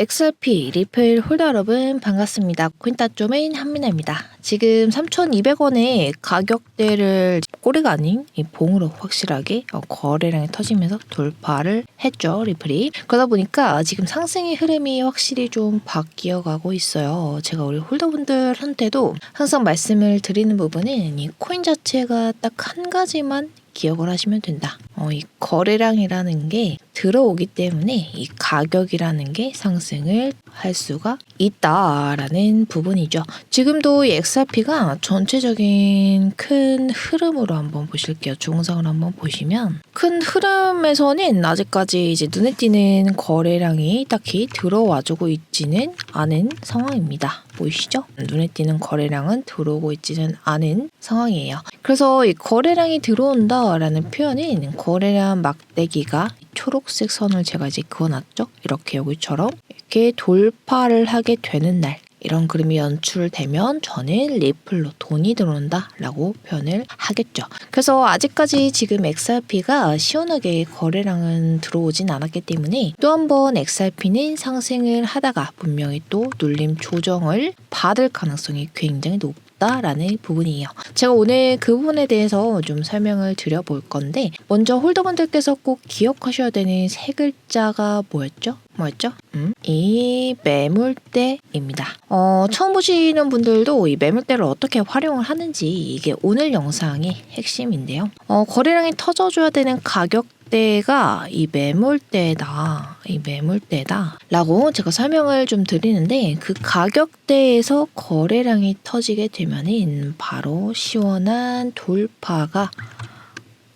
XRP 리플 홀더 여러분 반갑습니다. 코인따조메인 한민아입니다. 지금 3,200원의 가격대를 꼬리가 아닌 이 봉으로 확실하게 어, 거래량이 터지면서 돌파를 했죠 리플이. 그러다 보니까 지금 상승의 흐름이 확실히 좀 바뀌어 가고 있어요. 제가 우리 홀더분들한테도 항상 말씀을 드리는 부분은 이 코인 자체가 딱 한 가지만 기억을 하시면 된다. 어, 이 거래량이라는 게 들어오기 때문에 이 가격이라는 게 상승을 할 수가 있다라는 부분이죠. 지금도 이 XRP가 전체적인 큰 흐름으로 한번 보실게요. 중상을 한번 보시면 큰 흐름에서는 아직까지 이제 눈에 띄는 거래량이 딱히 들어와주고 있지는 않은 상황입니다. 보이시죠? 눈에 띄는 거래량은 들어오고 있지는 않은 상황이에요. 그래서 이 거래량이 들어온다라는 표현은 거래량 막대기가 초록색 선을 제가 이제 그어놨죠. 이렇게 여기처럼 이렇게 돌파를 하게 되는 날 이런 그림이 연출되면 저는 리플로 돈이 들어온다 라고 표현을 하겠죠. 그래서 아직까지 지금 XRP가 시원하게 거래량은 들어오진 않았기 때문에 또 한 번 XRP는 상승을 하다가 분명히 또 눌림 조정을 받을 가능성이 굉장히 높 다. 라는 부분이에요. 제가 오늘 그 부분에 대해서 좀 설명을 드려볼 건데 먼저 홀더분들께서 꼭 기억하셔야 되는 세 글자가 뭐였죠? 뭐였죠? 음? 이 매물대입니다. 어, 처음 보시는 분들도 이 매물대를 어떻게 활용을 하는지 이게 오늘 영상의 핵심인데요. 어, 거래량이 터져줘야 되는 가격 때가 이 매물대다, 이 매물대다 라고 제가 설명을 좀 드리는데 그 가격대에서 거래량이 터지게 되면은 바로 시원한 돌파가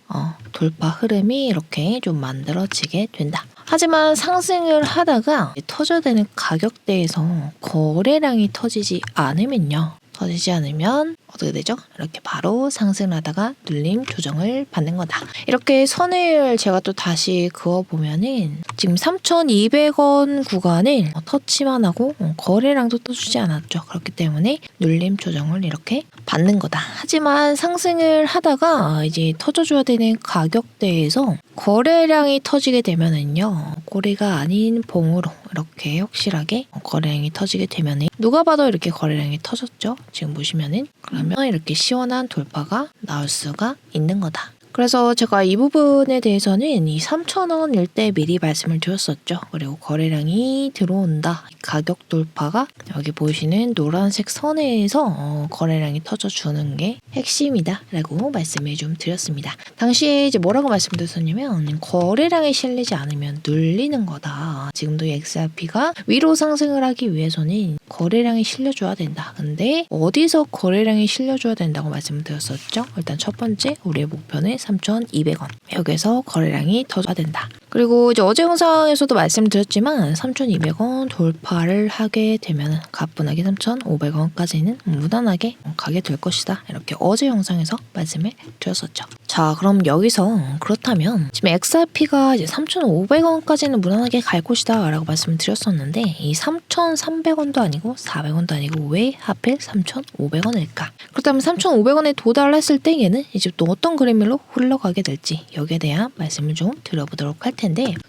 어, 돌파 흐름이 이렇게 좀 만들어지게 된다. 하지만 상승을 하다가 터져야 되는 가격대에서 거래량이 터지지 않으면요. 터지지 않으면 어떻게 되죠? 이렇게 바로 상승하다가 눌림 조정을 받는 거다. 이렇게 선을 제가 또 다시 그어보면은 지금 3,200원 구간을 터치만 하고 거래량도 떠주지 않았죠. 그렇기 때문에 눌림 조정을 이렇게 받는 거다. 하지만 상승을 하다가 이제 터져줘야 되는 가격대에서 거래량이 터지게 되면은요. 꼬리가 아닌 봉으로 이렇게 확실하게 거래량이 터지게 되면은 누가 봐도 이렇게 거래량이 터졌죠. 지금 보시면은 그 러면 이렇게 시원한 돌파가 나올 수가 있는 거다. 그래서 제가 이 부분에 대해서는 이 3,000원일 때 미리 말씀을 드렸었죠. 그리고 거래량이 들어온다. 가격 돌파가 여기 보이시는 노란색 선에서 어, 거래량이 터져주는 게 핵심이다. 라고 말씀을 좀 드렸습니다. 당시에 이제 뭐라고 말씀드렸었냐면 거래량이 실리지 않으면 눌리는 거다. 지금도 이 XRP가 위로 상승을 하기 위해서는 거래량이 실려줘야 된다. 근데 어디서 거래량이 실려줘야 된다고 말씀을 드렸었죠? 일단 첫 번째 우리의 목표는 3,200원. 여기서 거래량이 터져야 된다. 그리고 이제 어제 영상에서도 말씀드렸지만 3,200원 돌파를 하게 되면 가뿐하게 3,500원까지는 무난하게 가게 될 것이다. 이렇게 어제 영상에서 말씀을 드렸었죠. 자, 그럼 여기서 그렇다면 지금 XRP가 이제 3,500원까지는 무난하게 갈 것이다 라고 말씀을 드렸었는데 이 3,300원도 아니고 400원도 아니고 왜 하필 3,500원일까? 그렇다면 3,500원에 도달했을 때 얘는 이제 또 어떤 그림으로 흘러가게 될지 여기에 대한 말씀을 좀 드려보도록 할 텐데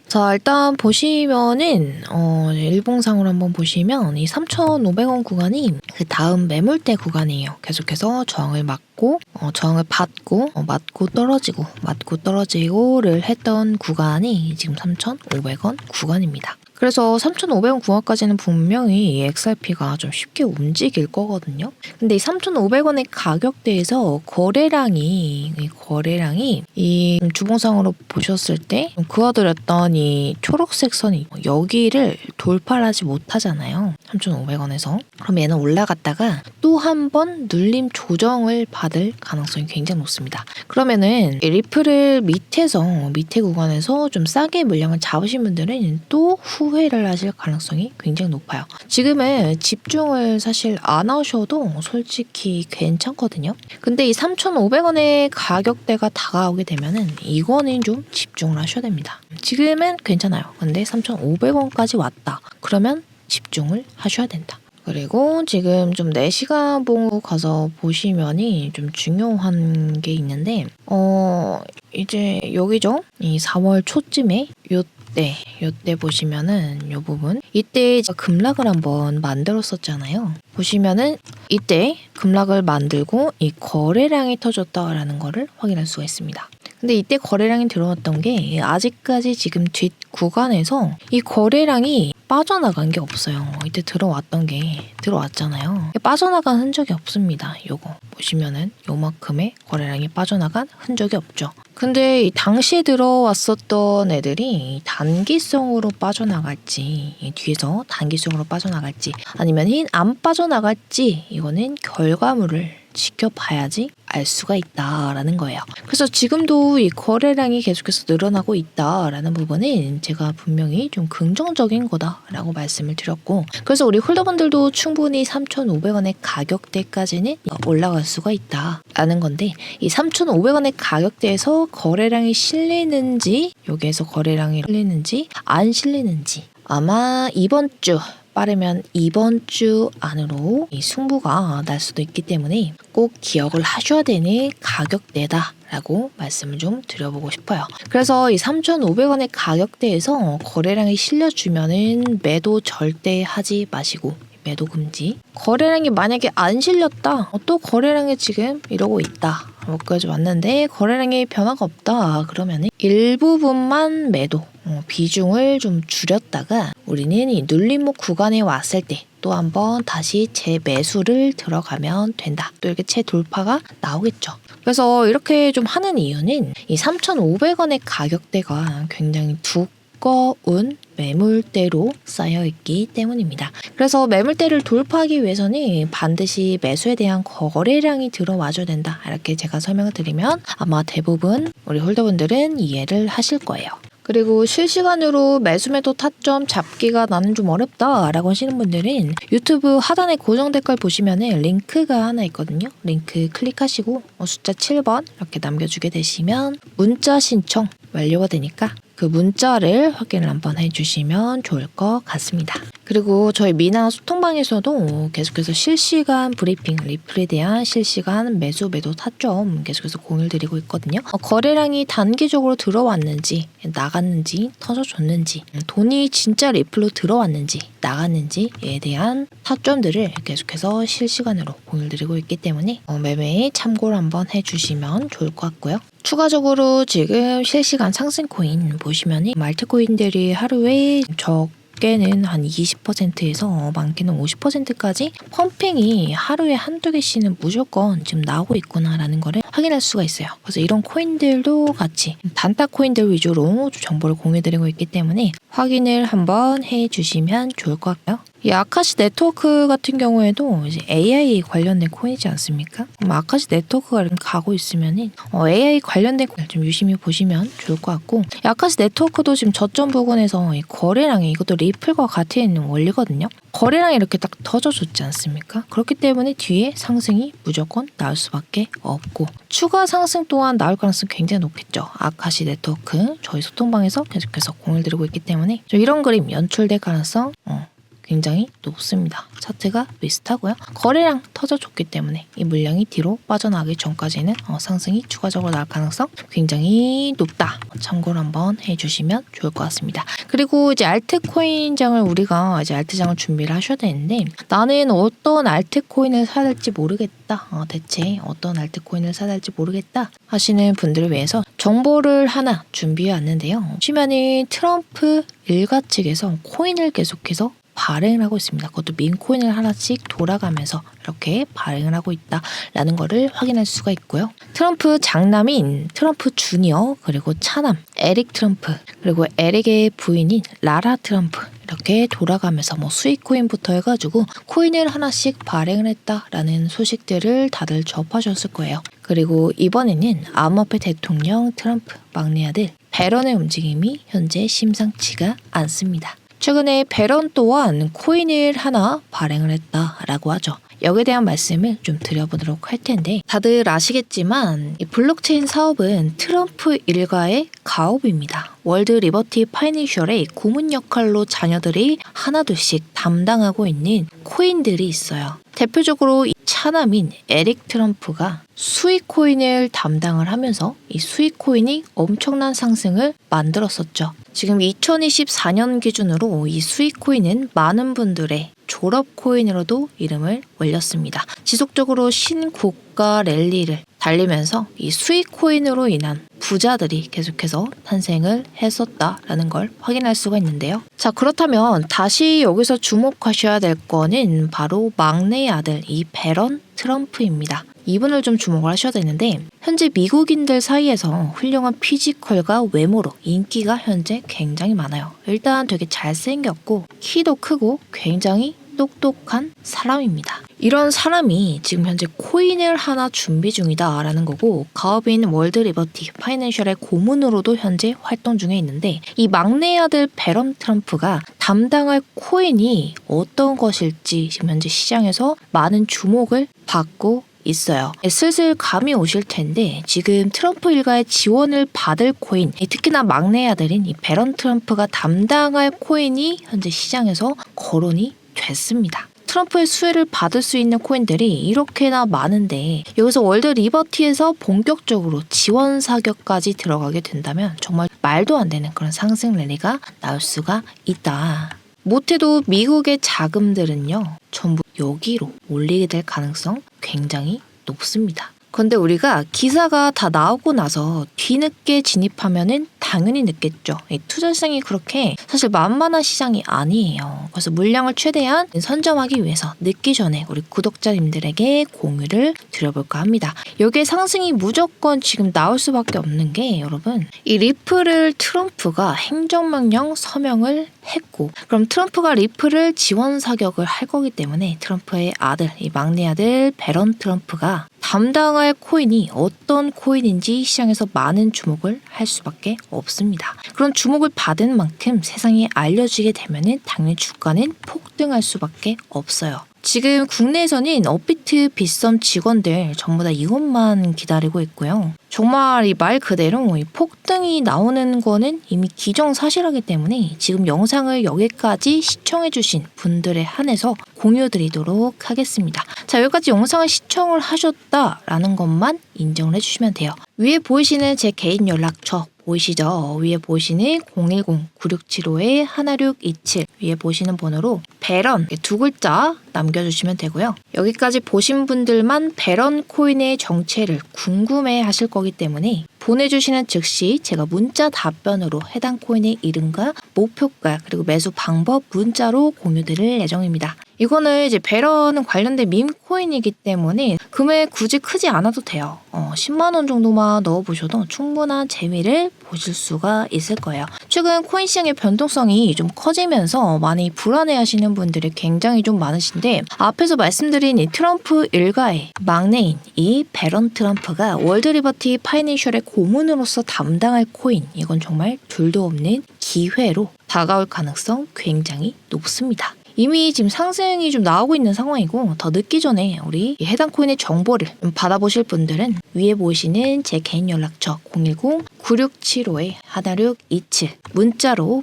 자 일단 보시면은 어 일봉상으로 한번 보시면 이 3,500원 구간이 그 다음 매물대 구간이에요. 계속해서 저항을 막고 어, 저항을 받고 어, 맞고 떨어지고 맞고 떨어지고를 했던 구간이 지금 3,500원 구간입니다. 그래서 3,500원 구간까지는 분명히 이 XRP가 좀 쉽게 움직일 거거든요. 근데 이 3,500원의 가격대에서 거래량이 이 거래량이 이 주봉상으로 보셨을 때 그어드렸던 이 초록색 선이 여기를 돌파하지 못하잖아요. 3,500원에서. 그럼 얘는 올라갔다가 또 한 번 눌림 조정을 받을 가능성이 굉장히 높습니다. 그러면은 이 리플을 밑에서 밑에 구간에서 좀 싸게 물량을 잡으신 분들은 또 후 회를 하실 가능성이 굉장히 높아요. 지금은 집중을 사실 안 하셔도 솔직히 괜찮거든요. 근데 이 3,500원의 가격대가 다가오게 되면은 이거는 좀 집중을 하셔야 됩니다. 지금은 괜찮아요. 근데 3,500원까지 왔다. 그러면 집중을 하셔야 된다. 그리고 지금 좀 4시간 봉으로 가서 보시면이 좀 중요한 게 있는데, 어, 이제 여기죠? 이 4월 초쯤에 요 네, 요때 보시면은 요 부분 이때 급락을 한번 만들었었잖아요. 보시면은 이때 급락을 만들고 이 거래량이 터졌다라는 거를 확인할 수가 있습니다. 근데 이때 거래량이 들어왔던 게 아직까지 지금 뒷 구간에서 이 거래량이 빠져나간 게 없어요. 이때 들어왔던 게 들어왔잖아요. 빠져나간 흔적이 없습니다. 요거 보시면은 요만큼의 거래량이 빠져나간 흔적이 없죠. 근데 이 당시에 들어왔었던 애들이 단기성으로 빠져나갈지 이 뒤에서 단기성으로 빠져나갈지 아니면 안 빠져 나갈지 이거는 결과물을 지켜봐야지 알 수가 있다라는 거예요. 그래서 지금도 이 거래량이 계속해서 늘어나고 있다라는 부분은 제가 분명히 좀 긍정적인 거다라고 말씀을 드렸고 그래서 우리 홀더분들도 충분히 3,500원의 가격대까지는 올라갈 수가 있다라는 건데 이 3,500원의 가격대에서 거래량이 실리는지 여기에서 거래량이 실리는지 안 실리는지 아마 이번 주 빠르면 이번 주 안으로 이 승부가 날 수도 있기 때문에 꼭 기억을 하셔야 되는 가격대다 라고 말씀을 좀 드려보고 싶어요. 그래서 이 3,500원의 가격대에서 거래량이 실려주면은 매도 절대 하지 마시고 매도 금지. 거래량이 만약에 안 실렸다. 어, 또 거래량이 지금 이러고 있다. 여기까지 왔는데 거래량이 변화가 없다. 그러면 일부분만 매도. 어, 비중을 좀 줄였다가 우리는 이 눌림목 구간에 왔을 때 또 한번 다시 재매수를 들어가면 된다. 또 이렇게 재돌파가 나오겠죠. 그래서 이렇게 좀 하는 이유는 이 3,500원의 가격대가 굉장히 두꺼운 매물대로 쌓여 있기 때문입니다. 그래서 매물대를 돌파하기 위해서는 반드시 매수에 대한 거래량이 들어와줘야 된다. 이렇게 제가 설명을 드리면 아마 대부분 우리 홀더분들은 이해를 하실 거예요. 그리고 실시간으로 매수매도 타점 잡기가 나는 좀 어렵다라고 하시는 분들은 유튜브 하단에 고정 댓글 보시면은 링크가 하나 있거든요. 링크 클릭하시고 어, 숫자 7번 이렇게 남겨주게 되시면 문자 신청 완료가 되니까 그 문자를 확인을 한번 해주시면 좋을 것 같습니다. 그리고 저희 미나 소통방에서도 계속해서 실시간 브리핑, 리플에 대한 실시간 매수, 매도 타점 계속해서 공유를 드리고 있거든요. 어, 거래량이 단기적으로 들어왔는지, 나갔는지, 터져줬는지, 돈이 진짜 리플로 들어왔는지, 나갔는지에 대한 타점들을 계속해서 실시간으로 공유를 드리고 있기 때문에 어, 매매에 참고를 한번 해주시면 좋을 것 같고요. 추가적으로 지금 실시간 상승 코인 보시면 말트 코인들이 하루에 적게는 한 20%에서 많게는 50%까지 펌핑이 하루에 한두 개씩은 무조건 지금 나오고 있구나라는 거를 확인할 수가 있어요. 그래서 이런 코인들도 같이 단타 코인들 위주로 정보를 공유드리고 있기 때문에 확인을 한번 해주시면 좋을 것 같고요. 이 아카시 네트워크 같은 경우에도 이제 AI 관련된 코인이지 않습니까? 그럼 아카시 네트워크가 가고 있으면은 어, AI 관련된 코인을 좀 유심히 보시면 좋을 것 같고 이 아카시 네트워크도 지금 저점 부근에서 이 거래량이 이것도 리플과 같은 원리거든요. 거래량이 이렇게 딱 터져줬지 않습니까? 그렇기 때문에 뒤에 상승이 무조건 나올 수밖에 없고 추가 상승 또한 나올 가능성이 굉장히 높겠죠. 아카시 네트워크 저희 소통방에서 계속해서 공을 들이고 있기 때문에 좀 이런 그림 연출될 가능성 어, 굉장히 높습니다. 차트가 비슷하고요. 거래량 터져줬기 때문에 이 물량이 뒤로 빠져나가기 전까지는 어, 상승이 추가적으로 나올 가능성 굉장히 높다. 참고를 한번 해주시면 좋을 것 같습니다. 그리고 이제 알트코인장을 우리가 이제 알트장을 준비를 하셔야 되는데 나는 어떤 알트코인을 사야 될지 모르겠다. 어, 대체 어떤 알트코인을 사야 될지 모르겠다 하시는 분들을 위해서 정보를 하나 준비해 왔는데요. 보시면은 트럼프 일가 측에서 코인을 계속해서 발행을 하고 있습니다. 그것도 민코인을 하나씩 돌아가면서 이렇게 발행을 하고 있다라는 거를 확인할 수가 있고요. 트럼프 장남인 트럼프 주니어 그리고 차남 에릭 트럼프 그리고 에릭의 부인인 라라 트럼프 이렇게 돌아가면서 뭐 수익 코인부터 해가지고 코인을 하나씩 발행을 했다라는 소식들을 다들 접하셨을 거예요. 그리고 이번에는 암호화폐 대통령 트럼프 막내 아들 베런의 움직임이 현재 심상치가 않습니다. 최근에 베런 또한 코인을 하나 발행을 했다라고 하죠. 여기에 대한 말씀을 좀 드려보도록 할 텐데 다들 아시겠지만 이 블록체인 사업은 트럼프 일가의 가업입니다. 월드 리버티 파이낸셜의 고문 역할로 자녀들이 하나둘씩 담당하고 있는 코인들이 있어요. 대표적으로 이 차남인 에릭 트럼프가 수익 코인을 담당을 하면서 이 수익 코인이 엄청난 상승을 만들었었죠. 지금 2024년 기준으로 이 수익 코인은 많은 분들의 졸업 코인으로도 이름을 올렸습니다. 지속적으로 신고가 랠리를 달리면서 이 수익 코인으로 인한 부자들이 계속해서 탄생을 했었다라는 걸 확인할 수가 있는데요. 자, 그렇다면 다시 여기서 주목하셔야 될 거는 바로 막내 아들 이 베런 트럼프입니다. 이 분을 좀 주목을 하셔야 되는데 현재 미국인들 사이에서 훌륭한 피지컬과 외모로 인기가 현재 굉장히 많아요. 일단 되게 잘생겼고 키도 크고 굉장히 똑똑한 사람입니다. 이런 사람이 지금 현재 코인을 하나 준비 중이다라는 거고 가업인 월드 리버티 파이낸셜의 고문으로도 현재 활동 중에 있는데 이 막내 아들 베런 트럼프가 담당할 코인이 어떤 것일지 지금 현재 시장에서 많은 주목을 받고 있어요. 네, 슬슬 감이 오실 텐데 지금 트럼프 일가의 지원을 받을 코인, 특히나 막내 아들인 이 베런 트럼프가 담당할 코인이 현재 시장에서 거론이 됐습니다. 트럼프의 수혜를 받을 수 있는 코인들이 이렇게나 많은데 여기서 월드 리버티에서 본격적으로 지원 사격까지 들어가게 된다면 정말 말도 안 되는 그런 상승 랠리가 나올 수가 있다. 못해도 미국의 자금들은요 전부 여기로 올리게 될 가능성 굉장히 높습니다. 그런데 우리가 기사가 다 나오고 나서 뒤늦게 진입하면은 당연히 늦겠죠. 이 투자성이 그렇게 사실 만만한 시장이 아니에요. 그래서 물량을 최대한 선점하기 위해서 늦기 전에 우리 구독자님들에게 공유를 드려볼까 합니다. 여기에 상승이 무조건 지금 나올 수밖에 없는 게 여러분 이 리플을 트럼프가 행정명령 서명을 했고 그럼 트럼프가 리플을 지원 사격을 할 거기 때문에 트럼프의 아들 이 막내 아들 베런 트럼프가 담당할 코인이 어떤 코인인지 시장에서 많은 주목을 할 수밖에 없습니다. 그런 주목을 받은 만큼 세상에 알려지게 되면은 당연히 주가는 폭등할 수밖에 없어요. 지금 국내에서는 업비트 빗썸 직원들 전부 다 이것만 기다리고 있고요. 정말 이 말 그대로 이 폭등이 나오는 거는 이미 기정사실하기 때문에 지금 영상을 여기까지 시청해주신 분들에 한해서 공유 드리도록 하겠습니다. 자, 여기까지 영상을 시청을 하셨다라는 것만 인정을 해주시면 돼요. 위에 보이시는 제 개인 연락처 보이시죠? 위에 보이시는 010-9675-11627 위에 보시는 번호로 배런 두 글자 남겨주시면 되고요. 여기까지 보신 분들만 배런 코인의 정체를 궁금해 하실 거기 때문에 보내주시는 즉시 제가 문자 답변으로 해당 코인의 이름과 목표가 그리고 매수 방법 문자로 공유드릴 예정입니다. 이거는 이제 배런은 관련된 밈 코인이기 때문에 금액 굳이 크지 않아도 돼요. 어, 10만 원 정도만 넣어보셔도 충분한 재미를 보실 수가 있을 거예요. 최근 코인 시장의 변동성이 좀 커지면서 많이 불안해 하시는 분들이 굉장히 좀 많으신데 앞에서 말씀드린 이 트럼프 일가의 막내인 이 베런 트럼프가 월드 리버티 파이낸셜의 고문으로서 담당할 코인 이건 정말 둘도 없는 기회로 다가올 가능성 굉장히 높습니다. 이미 지금 상승이 좀 나오고 있는 상황이고 더 늦기 전에 우리 이 해당 코인의 정보를 좀 받아보실 분들은 위에 보이시는 제 개인 연락처 010-9675-1627 문자로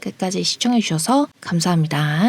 끝까지 시청해 주셔서 감사합니다.